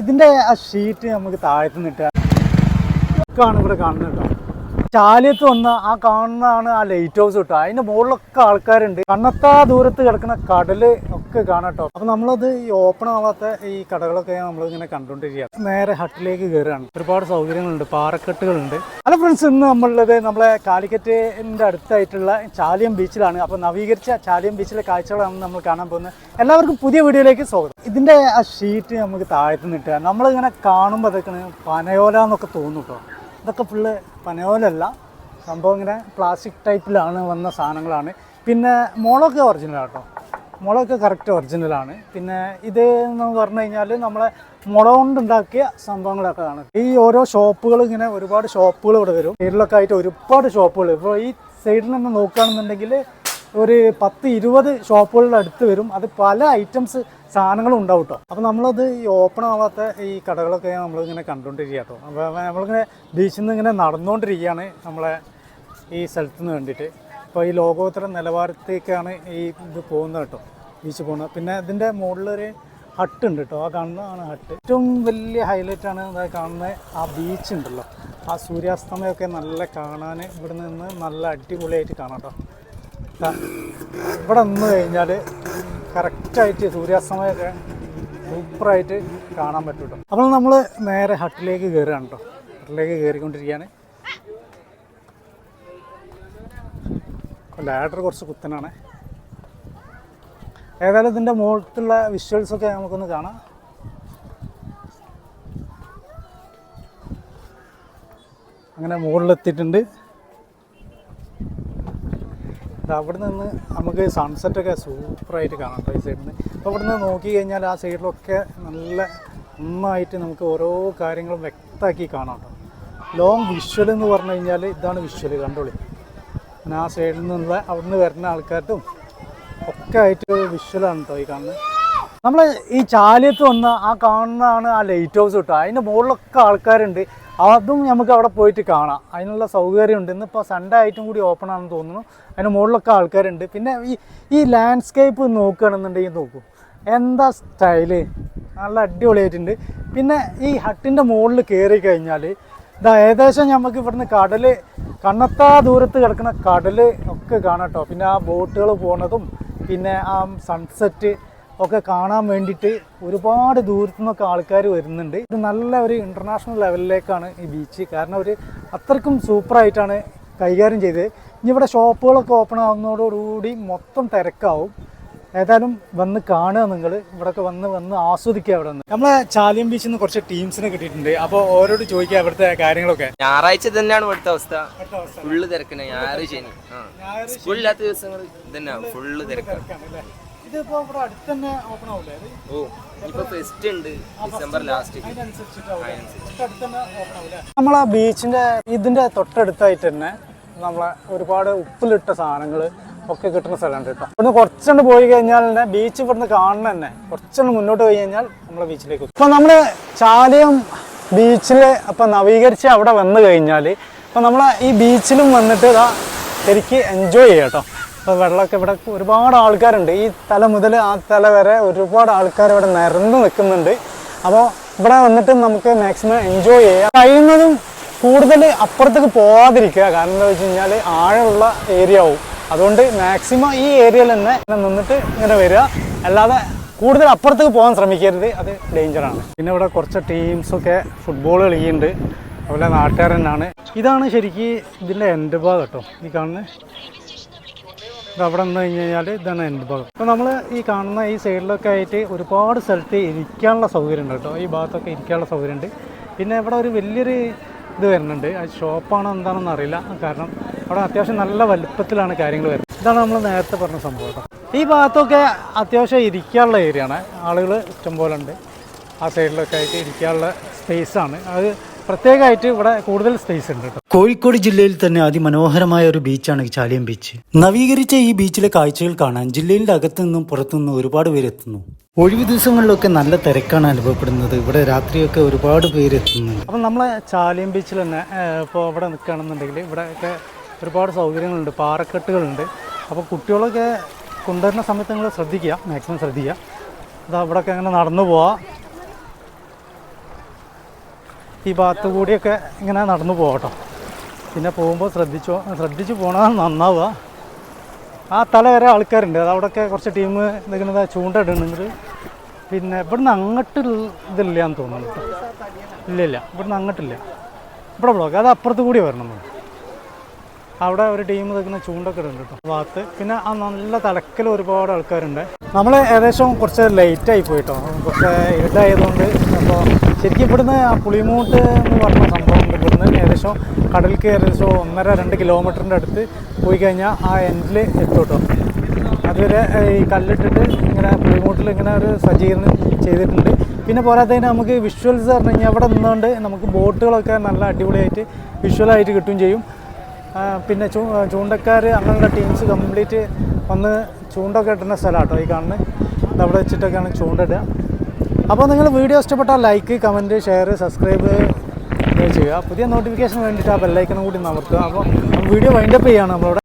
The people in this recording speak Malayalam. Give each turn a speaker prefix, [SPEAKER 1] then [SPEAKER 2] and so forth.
[SPEAKER 1] ഇതിന്റെ ആ ഷീറ്റ് നമുക്ക് താഴത്ത് നിട്ടാണ് ഇവിടെ കാണുന്നത് കേട്ടോ. ചാലിയത്ത് വന്ന ആ കാണുന്നതാണ് ആ ലൈറ്റ് ഹൗസ് കേട്ടോ അതിന്റെ മുകളിലൊക്കെ ആൾക്കാരുണ്ട്. കണ്ണത്താ ദൂരത്ത് കിടക്കുന്ന കടൽ ഒക്കെ കാണാം കേട്ടോ അപ്പൊ നമ്മളത് ഈ ഓപ്പൺ ആവാത്ത ഈ കടകളൊക്കെ നമ്മൾ ഇങ്ങനെ കണ്ടുകൊണ്ടിരിക്കുകയാണ്. നേരെ ഹട്ടിലേക്ക് കയറുകയാണ് ഒരുപാട് സൗകര്യങ്ങളുണ്ട്. പാറക്കെട്ടുകളുണ്ട്. അല്ല ഫ്രണ്ട്സ് ഇന്ന് നമ്മളുള്ളത് നമ്മളെ കാലിക്കറ്റിന്റെ അടുത്തായിട്ടുള്ള ചാലിയം ബീച്ചിലാണ്. അപ്പൊ നവീകരിച്ച ചാലിയം ബീച്ചിലെ കാഴ്ചകളാണ് നമ്മൾ കാണാൻ പോകുന്നത്. എല്ലാവർക്കും പുതിയ വീഡിയോയിലേക്ക് സ്വാഗതം. ഇതിന്റെ ആ ഷീറ്റ് നമുക്ക് താഴത്ത് നിട്ടുക നമ്മളിങ്ങനെ കാണുമ്പോൾ അതൊക്കെ പനയോല എന്നൊക്കെ തോന്നും കേട്ടോ ഇതൊക്കെ ഫുള്ള് പനയോലല്ല. സംഭവം ഇങ്ങനെ പ്ലാസ്റ്റിക് ടൈപ്പിലാണ് വന്ന സാധനങ്ങളാണ്. പിന്നെ മുളകൊക്കെ ഒറിജിനലാണ് കേട്ടോ. മുളകൊക്കെ കറക്റ്റ് ഒറിജിനലാണ് പിന്നെ ഇത് എന്ന് പറഞ്ഞു കഴിഞ്ഞാൽ നമ്മളെ മുള കൊണ്ടുണ്ടാക്കിയ സംഭവങ്ങളൊക്കെ ആണ് ഈ ഓരോ ഷോപ്പുകൾ ഇങ്ങനെ ഒരുപാട് ഷോപ്പുകൾ ഇവിടെ വരും. സൈഡിലൊക്കെ ആയിട്ട് ഒരുപാട് ഷോപ്പുകൾ ഇപ്പോൾ ഈ സൈഡിൽ നിന്ന് നോക്കുകയാണെന്നുണ്ടെങ്കിൽ ഒരു പത്ത് ഇരുപത് ഷോപ്പുകളുടെ അടുത്ത് വരും. അത് പല ഐറ്റംസ് സാധനങ്ങളും ഉണ്ടാവും കേട്ടോ അപ്പോൾ നമ്മളത് ഈ ഓപ്പൺ ആവാത്ത ഈ കടകളൊക്കെ നമ്മളിങ്ങനെ കണ്ടുകൊണ്ടിരിക്കുക കേട്ടോ അപ്പോൾ നമ്മളിങ്ങനെ ബീച്ചിൽ നിന്ന് ഇങ്ങനെ നടന്നുകൊണ്ടിരിക്കുകയാണ് നമ്മളെ ഈ സ്ഥലത്തിന് വേണ്ടിയിട്ട്. അപ്പോൾ ഈ ലോകോത്തര നിലവാരത്തേക്കാണ് ഈ ഇത് പോകുന്നത് കേട്ടോ ബീച്ച് പോകുന്നത് പിന്നെ ഇതിന്റെ മുകളിലൊരു ഹട്ട് ഉണ്ട് കേട്ടോ ആ കാണുന്നതാണ് ഹട്ട് ഏറ്റവും വലിയ ഹൈലൈറ്റാണ് ഇതാ കാണുന്ന ആ ബീച്ച് ഉണ്ടല്ലോ. ആ സൂര്യാസ്തമയമൊക്കെ നല്ല കാണാൻ ഇവിടെ നിന്ന് നല്ല അടിപൊളിയായിട്ട് കാണാം കേട്ടോ ഇവിടെ നിന്ന് കഴിഞ്ഞാൽ കറക്റ്റായിട്ട് സൂര്യാസ്തമയമൊക്കെ സൂപ്പറായിട്ട് കാണാൻ പറ്റും കേട്ടോ അപ്പോൾ നമ്മൾ നേരെ ഹട്ടിലേക്ക് കയറുകയാണ് കേട്ടോ. ഹട്ടിലേക്ക് കയറിക്കൊണ്ടിരിക്കുകയാണ് ലാഡർ കുറച്ച് കുത്തനാണ്. ഏതായാലും ഇതിന്റെ മുകളിലുള്ള വിഷ്വൽസൊക്കെ നമുക്കൊന്ന് കാണാം. അങ്ങനെ മുകളിലെത്തിയിട്ടുണ്ട്. അവിടെ നിന്ന് നമുക്ക് സൺസെറ്റൊക്കെ സൂപ്പറായിട്ട് കാണാം ഈ സൈഡിൽ നിന്ന് അപ്പോൾ അവിടെ നിന്ന് നോക്കി കഴിഞ്ഞാൽ ആ സൈഡിലൊക്കെ നല്ല നന്നായിട്ട് നമുക്ക് ഓരോ കാര്യങ്ങളും വ്യക്തമാക്കി കാണാം കേട്ടോ ലോങ് വിഷ്വൽ എന്ന് പറഞ്ഞു കഴിഞ്ഞാൽ ഇതാണ് വിഷ്വൽ കണ്ടോളി. പിന്നെ ആ സൈഡിൽ നിന്നുള്ള അവിടെ നിന്ന് വരുന്ന ആൾക്കാർക്കും ഒക്കെ ആയിട്ട് വിഷ്വലാണ് കേട്ടോ ഈ കാണുന്നത്. നമ്മൾ ഈ ചാലിയത്ത് വന്ന ആ കാണുന്നതാണ് ആ ലൈറ്റ് ഹൗസ് കേട്ടോ അതിന്റെ മുകളിലൊക്കെ ആൾക്കാരുണ്ട്. അതും നമുക്ക് അവിടെ പോയിട്ട് കാണാം. അതിനുള്ള സൗകര്യം ഉണ്ട് ഇന്നിപ്പോൾ സൺഡേ ആയിട്ടും കൂടി ഓപ്പൺ ആണെന്ന് തോന്നുന്നു. അതിന് മുകളിലൊക്കെ ആൾക്കാരുണ്ട്. പിന്നെ ഈ ഈ ലാൻഡ്സ്കേപ്പ് നോക്കുകയാണെന്നുണ്ടെങ്കിൽ നോക്കൂ. എന്താ സ്റ്റൈൽ നല്ല അടിപൊളിയായിട്ടുണ്ട്. പിന്നെ ഈ ഹട്ടിന്റെ മുകളിൽ കയറി കഴിഞ്ഞാൽ ഇതാ ഏകദേശം നമുക്ക് ഇവിടുന്ന് കടൽ കണ്ണത്താ ദൂരത്ത് കിടക്കുന്ന കടൽ ഒക്കെ കാണാം കേട്ടോ പിന്നെ ആ ബോട്ടുകൾ പോണതും പിന്നെ ആ സൺസെറ്റ് ഒക്കെ കാണാൻ വേണ്ടിയിട്ട് ഒരുപാട് ദൂരത്തു നിന്നൊക്കെ ആൾക്കാർ വരുന്നുണ്ട്. ഇത് നല്ല ഒരു ഇന്റർനാഷണൽ ലെവലിലേക്കാണ് ഈ ബീച്ച് കാരണം ഒരു അത്രക്കും സൂപ്പറായിട്ടാണ് കൈകാര്യം ചെയ്തത്. ഇനി ഇവിടെ ഷോപ്പുകളൊക്കെ ഓപ്പൺ ആകുന്നതോടുകൂടി മൊത്തം തിരക്കാവും. ഏതായാലും വന്ന് കാണുക നിങ്ങൾ ഇവിടെയൊക്കെ വന്ന് വന്ന് ആസ്വദിക്കുക അവിടെ നിന്ന്. നമ്മളെ ചാലിയം ബീച്ചിൽ നിന്ന് കുറച്ച് ടീംസിനെ കിട്ടിയിട്ടുണ്ട്. അപ്പോൾ ഓരോട് ചോദിക്കുക ഇവിടുത്തെ കാര്യങ്ങളൊക്കെ.
[SPEAKER 2] ഞായറാഴ്ച തന്നെയാണ് ഇവിടുത്തെ അവസ്ഥ. ഫുള്ള് തിരക്കണേ ശനി. ആ. സ്കൂളില്ലാത്ത ദിവസങ്ങൾ ഇതന്നെ ഫുള്ള് തിരക്കാണ്.
[SPEAKER 1] ഇതിപ്പോ ഇവിടെ അടുത്ത് തന്നെ ഓപ്പൺ ആവില്ലേ ഇത്?
[SPEAKER 2] ഓ ഇപ്പൊ ഫെസ്റ്റ് ഉണ്ട്. ഡിസംബർ ലാസ്റ്റ്
[SPEAKER 1] നമ്മളെ ബീച്ചിന്റെ ഇതിന്റെ തൊട്ടടുത്തായിട്ട് തന്നെ നമ്മളെ ഒരുപാട് ഉപ്പിലിട്ട സാധനങ്ങൾ ഒക്കെ കിട്ടുന്ന സ്ഥലമുണ്ട് കേട്ടോ. ഇവിടുന്ന് കുറച്ചുകൊണ്ട് പോയി കഴിഞ്ഞാൽ തന്നെ ബീച്ച് ഇവിടുന്ന് കാണണം തന്നെ. കുറച്ചുകൊണ്ട് മുന്നോട്ട് പോയി കഴിഞ്ഞാൽ നമ്മളെ ബീച്ചിലേക്ക് അപ്പൊ ഇപ്പൊ നമ്മൾ ചാലയും ബീച്ചിൽ അപ്പൊ നവീകരിച്ച് അവിടെ വന്നു കഴിഞ്ഞാൽ ഇപ്പൊ നമ്മളെ ഈ ബീച്ചിലും വന്നിട്ട് ഇതാ ശരിക്ക് എൻജോയ് ചെയ്യാം കേട്ടോ. അപ്പോൾ വെള്ളമൊക്കെ ഇവിടെ ഒരുപാട് ആൾക്കാരുണ്ട്. ഈ തല മുതൽ ആ തല വരെ ഒരുപാട് ആൾക്കാർ ഇവിടെ നിരന്ന് നിൽക്കുന്നുണ്ട്. അപ്പോൾ ഇവിടെ വന്നിട്ട് നമുക്ക് മാക്സിമം എൻജോയ് ചെയ്യാം. കഴിയുന്നതും കൂടുതൽ അപ്പുറത്തേക്ക് പോകാതിരിക്കുക കാരണം എന്താ വെച്ച് കഴിഞ്ഞാൽ ആഴമുള്ള ഏരിയ ആവും. അതുകൊണ്ട് മാക്സിമം ഈ ഏരിയയിൽ തന്നെ നിന്നിട്ട് ഇങ്ങനെ വരിക. അല്ലാതെ കൂടുതൽ അപ്പുറത്തേക്ക് പോകാൻ ശ്രമിക്കരുത്. അത് ഡേഞ്ചറാണ് പിന്നെ ഇവിടെ കുറച്ച് ടീംസൊക്കെ ഫുട്ബോൾ കളിക്കുന്നുണ്ട്. അതുപോലെ നാട്ടുകാരനാണ് ഇതാണ് ശരിക്കും ഇതിന്റെ എന്റെ ഭാഗം കേട്ടോ. ഈ കാണുന്നത് ഇത് അവിടെ നിന്ന് കഴിഞ്ഞ് കഴിഞ്ഞാൽ ഇതാണ് എന്റെ ഭാഗം. അപ്പോൾ നമ്മൾ ഈ കാണുന്ന ഈ സൈഡിലൊക്കെ ആയിട്ട് ഒരുപാട് സ്ഥലത്ത് ഇരിക്കാനുള്ള സൗകര്യം ഉണ്ട് കേട്ടോ. ഈ ഭാഗത്തൊക്കെ ഇരിക്കാനുള്ള സൗകര്യം ഉണ്ട് പിന്നെ ഇവിടെ ഒരു വലിയൊരു ഇത് വരുന്നുണ്ട്. അത് ഷോപ്പാണോ എന്താണെന്ന് അറിയില്ല. കാരണം അവിടെ അത്യാവശ്യം നല്ല വലുപ്പത്തിലാണ് കാര്യങ്ങൾ വരുന്നത്. ഇതാണ് നമ്മൾ നേരത്തെ പറഞ്ഞ സംഭവം കേട്ടോ. ഈ ഭാഗത്തൊക്കെ അത്യാവശ്യം ഇരിക്കാനുള്ള ഏരിയ ആണ് ആളുകൾ ഇഷ്ടംപോലെ ഉണ്ട് ആ സൈഡിലൊക്കെ ആയിട്ട് ഇരിക്കാനുള്ള സ്പേസാണ് അത് പ്രത്യേകമായിട്ട് ഇവിടെ കൂടുതൽ സ്പേസ് ഉണ്ട്
[SPEAKER 3] കോഴിക്കോട് ജില്ലയിൽ തന്നെ അതിമനോഹരമായ ഒരു ബീച്ചാണ് ചാലിയം ബീച്ച് നവീകരിച്ച ഈ ബീച്ചിലെ കാഴ്ചകൾ കാണാൻ ജില്ലയിലെ അകത്തു നിന്നും പുറത്തു നിന്നും ഒരുപാട് പേരെത്തുന്നു ഒഴിവു ദിവസങ്ങളിലൊക്കെ നല്ല തിരക്കാണ് അനുഭവപ്പെടുന്നത്. ഇവിടെ രാത്രിയൊക്കെ ഒരുപാട് പേരെത്തുന്നുണ്ട്
[SPEAKER 1] അപ്പം നമ്മളെ ചാലിയം ബീച്ചിൽ തന്നെ ഇപ്പോൾ ഇവിടെ നിൽക്കുകയാണെന്നുണ്ടെങ്കിൽ ഇവിടെയൊക്കെ ഒരുപാട് സൗകര്യങ്ങളുണ്ട് പാറക്കെട്ടുകളുണ്ട്. അപ്പോൾ കുട്ടികളൊക്കെ കൊണ്ടുവരുന്ന സമയത്ത് നിങ്ങൾ ശ്രദ്ധിക്കുക മാക്സിമം ശ്രദ്ധിക്കുക. അതാ ഇവിടെയൊക്കെ അങ്ങനെ നടന്നു പോവാം. ഈ ഭാഗത്ത് കൂടിയൊക്കെ ഇങ്ങനെ നടന്നു പോകട്ടോ പിന്നെ പോകുമ്പോൾ ശ്രദ്ധിച്ചോ ശ്രദ്ധിച്ച് പോകണതാണ് നന്നാവുക. ആ തല വരെ ആൾക്കാരുണ്ട്. അത് അവിടെയൊക്കെ കുറച്ച് ടീം നിൽക്കുന്നത് ചൂണ്ട ഇടുന്നുണ്ട് പിന്നെ ഇവിടുന്ന് അങ്ങോട്ട് ഇതില്ല എന്ന് തോന്നുന്നു ഇല്ല ഇല്ല. ഇവിടുന്ന് അങ്ങോട്ടില്ല. ഇവിടെ ബ്ലോക്ക് അത് അപ്പുറത്ത് കൂടി വരണം നമ്മൾ അവിടെ ഒരു ടീം നിൽക്കുന്ന ചൂണ്ടൊക്കെ ഇടുന്നുണ്ട് കേട്ടോ. ഭാഗത്ത്. പിന്നെ ആ നല്ല തലക്കൽ ഒരുപാട് ആൾക്കാരുണ്ട്. നമ്മൾ ഏകദേശം കുറച്ച് ലേറ്റായി പോയിട്ടോ കുറച്ച് ഇരുട്ടായതുകൊണ്ട് അപ്പോൾ ശരിക്കും ഇവിടുന്ന് ആ പുളിമൂട്ട് എന്ന് പറഞ്ഞ സംഭവം ഇവിടുന്ന് ഏകദേശം കടലിലേക്ക് ഏകദേശം ഒന്നര രണ്ട് കിലോമീറ്ററിന്റെ അടുത്ത് പോയി കഴിഞ്ഞാൽ ആ എൻഡിൽ എത്തോട്ടോ. കേട്ടോ അതുവരെ ഈ കല്ലിട്ടിട്ട് ഇങ്ങനെ പുളിമൂട്ടിൽ ഇങ്ങനെ ഒരു സജ്ജീകരണം ചെയ്തിട്ടുണ്ട്. പിന്നെ പോരാത്തതിന് നമുക്ക് വിഷ്വൽസ് പറഞ്ഞു കഴിഞ്ഞാൽ അവിടെ നിന്നുകൊണ്ട് നമുക്ക് ബോട്ടുകളൊക്കെ നല്ല അടിപൊളിയായിട്ട് വിഷ്വലായിട്ട് കിട്ടുകയും ചെയ്യും. പിന്നെ ചൂ ചൂണ്ടക്കാർ അങ്ങനെയുള്ള ടീംസ് കംപ്ലീറ്റ് വന്ന് ചൂണ്ടൊക്കെ ഇട്ടുന്ന സ്ഥലമാണ് കേട്ടോ ഈ കാണുന്നത് അവിടെ വെച്ചിട്ടൊക്കെയാണ് ചൂണ്ടിടുക അപ്പോൾ നിങ്ങൾ വീഡിയോ ഇഷ്ടപ്പെട്ടാൽ ലൈക്ക് കമന്റ് ഷെയർ സബ്സ്ക്രൈബ് ചെയ്യുക. പുതിയ നോട്ടിഫിക്കേഷൻ വേണ്ടിയിട്ട് ആ ബെല്ലൈക്കനും കൂടി നമർത്തുക. അപ്പോൾ വീഡിയോ വൈൻഡപ്പ് ചെയ്യുകയാണ് നമ്മളിവിടെ.